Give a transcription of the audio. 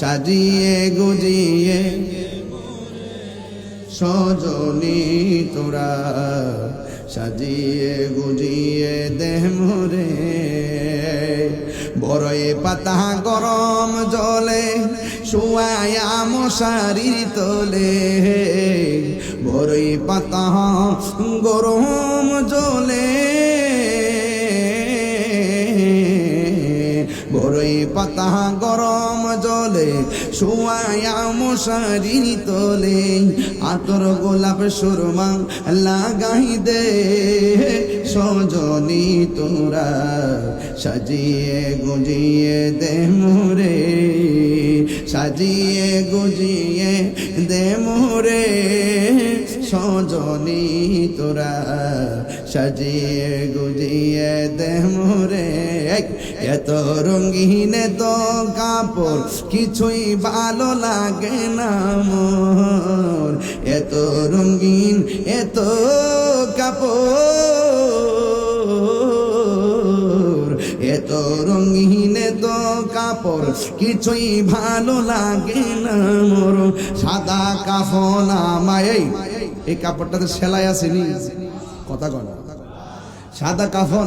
সাজিয়ে গুজিয়ে, সজনী তোরা সাজিয়ে গুজিয়ে দেহ মোরে। বড়ই পাতা গরম জলে, শুয়ায়া মশারি তোলে। বড়ই পাতা গরম জলে। পাতা গরম জলে, শুয়ায়া মশারি তোলে। আতর গোলাপ সুরমা লাগাই দে, সজনী তোরা সাজিয়ে গুজিয়ে দে মোরে। সাজিয়ে গুজিয়ে দে মোরে, সজনী তোরা সাজিয়ে গুজিয়ে দে মোরে। এত রঙিন তো কাপড় কিছুই ভালো লাগে না মোর। এত রঙিন এত কাপড় এত রঙিন তো কাপড় কিছুই ভালো লাগে না মোর। সাদা কাফন আমায় এই, কাপড়টাতে সেলাই আসেনি কথা কনা। সাদা কাফন